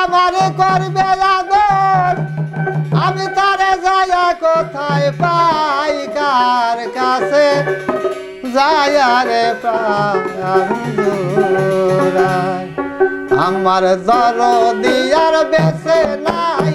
আমার করবে আদর আমি তারে যায়া কোথায় পাই? কার কাছে যায়া রে আমার দর দিয়ার বেছে নাই।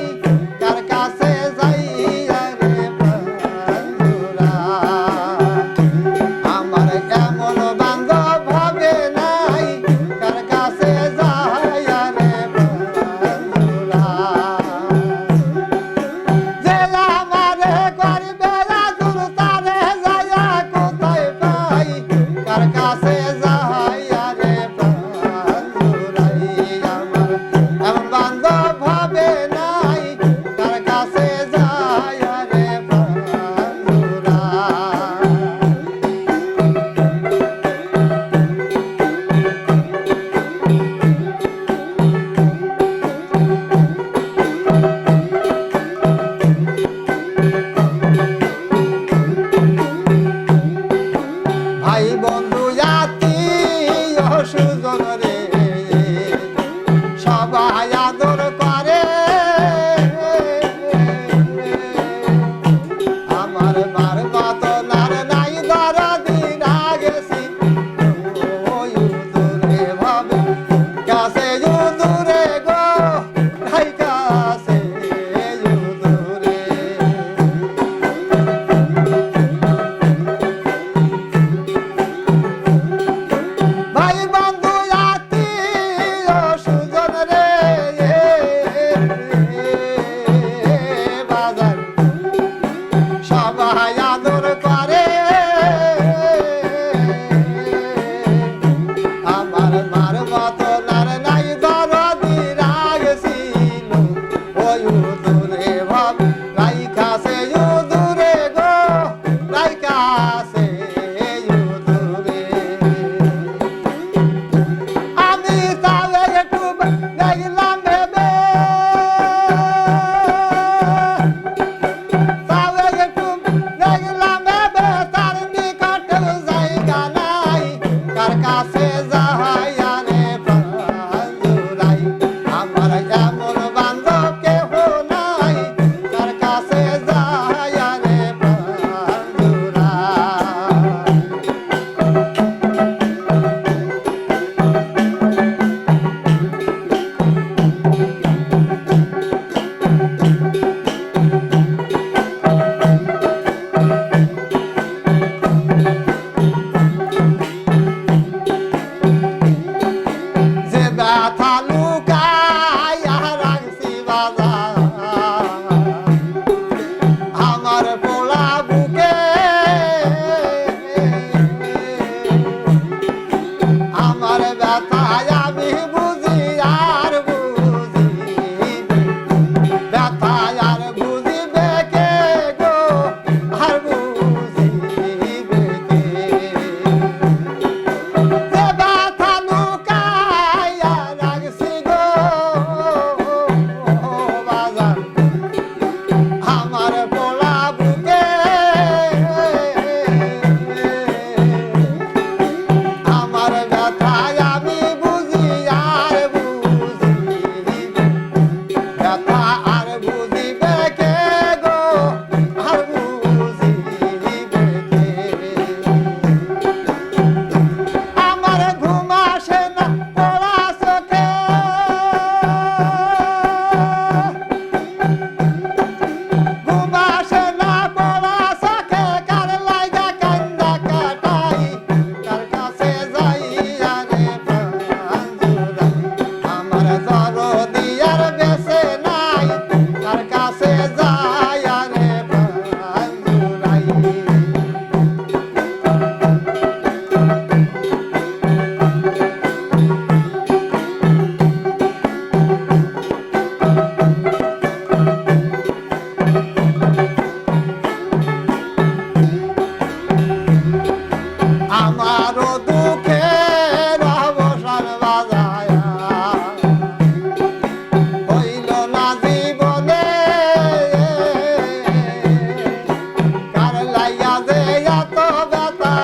আমার ব্যথায়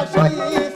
শহীদ